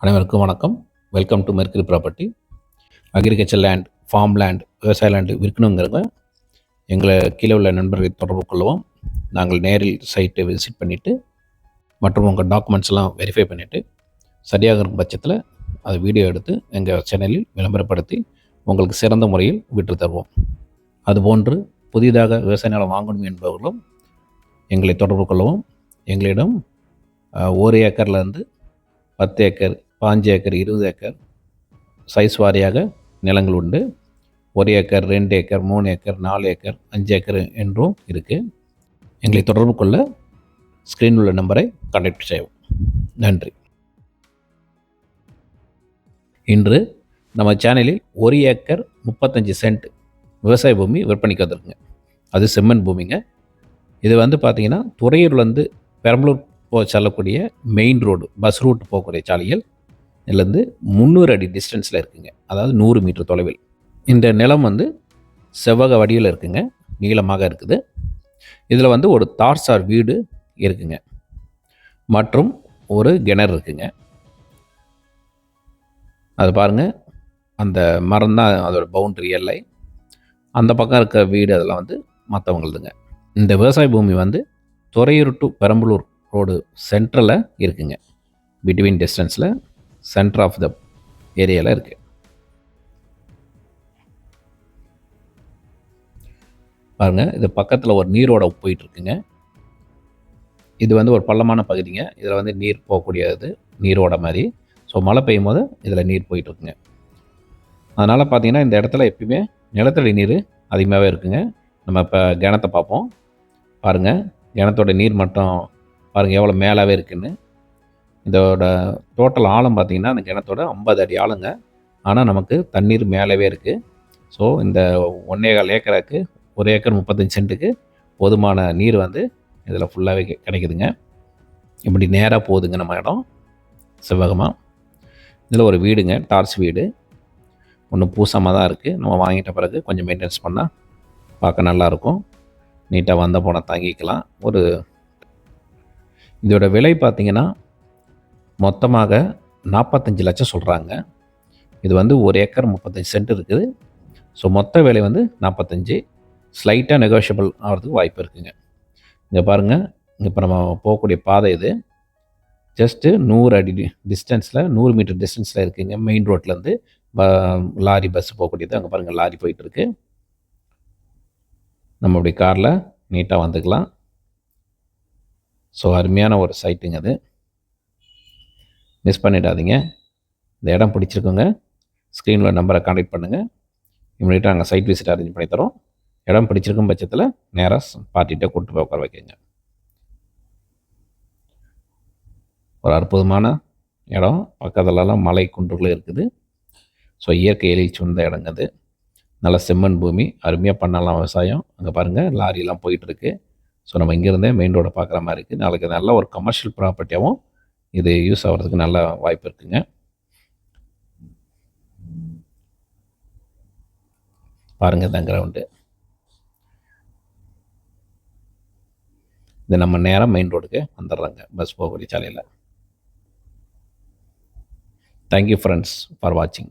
அனைவருக்கும் வணக்கம். Welcome to Mercury property agriculture land farm land விவசாய லேண்டு விற்கணுங்கிறவங்க எங்களை கீழே உள்ள நண்பர்களை தொடர்பு கொள்ளவும் நாங்கள் நேரில் சைட்டை விசிட் பண்ணிவிட்டு மற்றும் உங்கள் டாக்குமெண்ட்ஸ் எல்லாம் வெரிஃபை பண்ணிவிட்டு சரியாக இருக்கும் பட்சத்தில் அதை வீடியோ எடுத்து எங்கள் சேனலில் விளம்பரப்படுத்தி உங்களுக்கு சிறந்த முறையில் விற்று தருவோம். அதுபோன்று புதிதாக விவசாய நிலம் வாங்கணும் என்பவர்களும் எங்களை தொடர்பு கொள்ளவும் எங்களிடம் ஒரு ஏக்கர்லேருந்து பத்து ஏக்கர் பாஞ்சு ஏக்கர் இருபது ஏக்கர் சைஸ் வாரியாக நிலங்கள் உண்டு. ஒரு ஏக்கர் ரெண்டு ஏக்கர் மூணு ஏக்கர் நாலு ஏக்கர் அஞ்சு ஏக்கர் என்றும் இருக்குது எங்களை தொடர்பு கொள்ள ஸ்க்ரீனில் உள்ள நம்பரை கான்டாக்ட் செய்யவும். நன்றி. இன்று நம்ம சேனலில் ஒரு ஏக்கர் முப்பத்தஞ்சு சென்ட் விவசாய பூமி விற்பனைக்கு வந்திருக்குங்க. அது செம்மண் பூமிங்க. இது வந்து பார்த்திங்கன்னா துறையூர்லேருந்து பெரம்பலூர் போ செல்லக்கூடிய மெயின் ரோடு பஸ் ரூட் போகக்கூடிய சாலையில் இதுலேருந்து முந்நூறு அடி டிஸ்டன்ஸில் இருக்குங்க. அதாவது நூறு மீட்டர் தொலைவில். இந்த நிலம் வந்து செவ்வக வடிவில் இருக்குங்க. நீளமாக இருக்குது. இதில் வந்து ஒரு தார்சார் வீடு இருக்குங்க. மற்றும் ஒரு கிணறு இருக்குங்க. அது பாருங்கள் அந்த மரம் தான் அதோடய பவுண்டரி எல்லை. அந்த பக்கம் இருக்க வீடு அதெல்லாம் வந்து மற்றவங்களுதுங்க இந்த விவசாய பூமி வந்து துறையூர் டு பெரம்பலூர் ரோடு சென்ட்ரலில் இருக்குங்க. பிட்வீன் டிஸ்டன்ஸில் சென்டர் ஆஃப் த ஏரியாவில் இருக்குது பாருங்கள் இது பக்கத்தில் ஒரு நீரோட போயிட்டுருக்குங்க. இது வந்து ஒரு பள்ளமான பகுதிங்க. இதில் வந்து நீர் போகக்கூடியது நீரோட மாதிரி. ஸோ மழை பெய்யும் போது இதில் நீர் போயிட்டுருக்குங்க. அதனால் பார்த்தீங்கன்னா இந்த இடத்துல எப்பயுமே நிலத்தடி நீர் அதிகமாகவே இருக்குங்க. நம்ம இப்போ கிணத்தை பார்ப்போம். பாருங்கள் கிணத்தோட நீர் மட்டம் பாருங்கள் எவ்வளோ மேலாகவே இருக்குன்னு. இதோட டோட்டல் ஆழம் பார்த்தீங்கன்னா அந்த கிணத்தோட ஐம்பது அடி ஆழங்க. ஆனால் நமக்கு தண்ணீர் மேலவே இருக்குது ஸோ இந்த ஒன்றே கால் ஏக்கருக்கு ஒரு ஏக்கர் முப்பத்தஞ்சு சென்ட்டுக்கு போதுமான நீர் வந்து இதில் ஃபுல்லாகவே கிடைக்குதுங்க. இப்படி நேராக போகுதுங்க நம்ம இடம். செவ்வகமாக இதில் ஒரு வீடுங்க டார்ச் வீடு. ஒன்று பூசமாக தான் இருக்குது நம்ம வாங்கிட்ட பிறகு கொஞ்சம் மெயின்டெனன்ஸ் பண்ணால் பார்க்க நல்லாயிருக்கும். நீட்டாக வந்த போனால் தங்கிக்கலாம். ஒரு இதோட விலை பார்த்திங்கன்னா மொத்தமாக நாற்பத்தஞ்சு லட்சம் சொல்கிறாங்க இது வந்து ஒரு ஏக்கர் முப்பத்தஞ்சு சென்ட் இருக்குது. ஸோ மொத்த விலை வந்து நாற்பத்தஞ்சு ஸ்லைட்டாக நெகோஷியபிள் ஆகிறதுக்கு வாய்ப்பு இருக்குங்க. இங்கே பாருங்கள் இப்போ நம்ம போகக்கூடிய பாதை இது. ஜஸ்ட்டு நூறு அடி டிஸ்டன்ஸில் நூறு மீட்டர் டிஸ்டன்ஸில் இருக்குங்க. மெயின் ரோட்லேருந்து லாரி பஸ் போகக்கூடியது. அங்கே பாருங்கள் லாரி போயிட்டுருக்கு. நம்ம அப்படி காரில் நீட்டாக வந்துக்கலாம். ஸோ அருமையான ஒரு சைட்டுங்க அது. மிஸ் பண்ணிடாதீங்க. இந்த இடம் பிடிச்சிருக்கோங்க. ஸ்க்ரீனில் நம்பரை காண்டக்ட் பண்ணுங்கள் இம்மிடியாக நாங்கள் சைட் விசிட் அரேஞ்ச் பண்ணி தரோம். இடம் பிடிச்சிருக்கும் பட்சத்தில் நேராக பார்ட்டிகிட்ட கூட்டு போய் உட்கார வைக்கங்க. ஒரு அற்புதமான இடம். பக்கத்துலலாம் மலை குன்றுகள் இருக்குது. ஸோ இயற்கை எழில் சூழ்ந்த இடங்க அது. நல்ல செம்மண் பூமி. அருமையாக பண்ணலாம் விவசாயம். அங்கே பாருங்கள் லாரிலாம் போயிட்டுருக்கு ஸோ நம்ம இங்கேருந்தே மெயின் ரோடை பார்க்குற மாதிரி இருக்குது நாளைக்கு நல்ல ஒரு கமர்ஷியல் ப்ராப்பர்ட்டியாகவும் இது யூஸ் ஆகிறதுக்கு நல்ல வாய்ப்பு இருக்குங்க. பாருங்கள் தான் கிரவுண்டு இது நம்ம நேராக மெயின் ரோடுக்கு வந்துடுறாங்க பஸ் போகக்கூடிய சாலையில். தேங்க்யூ ஃப்ரெண்ட்ஸ் ஃபார் வாட்சிங்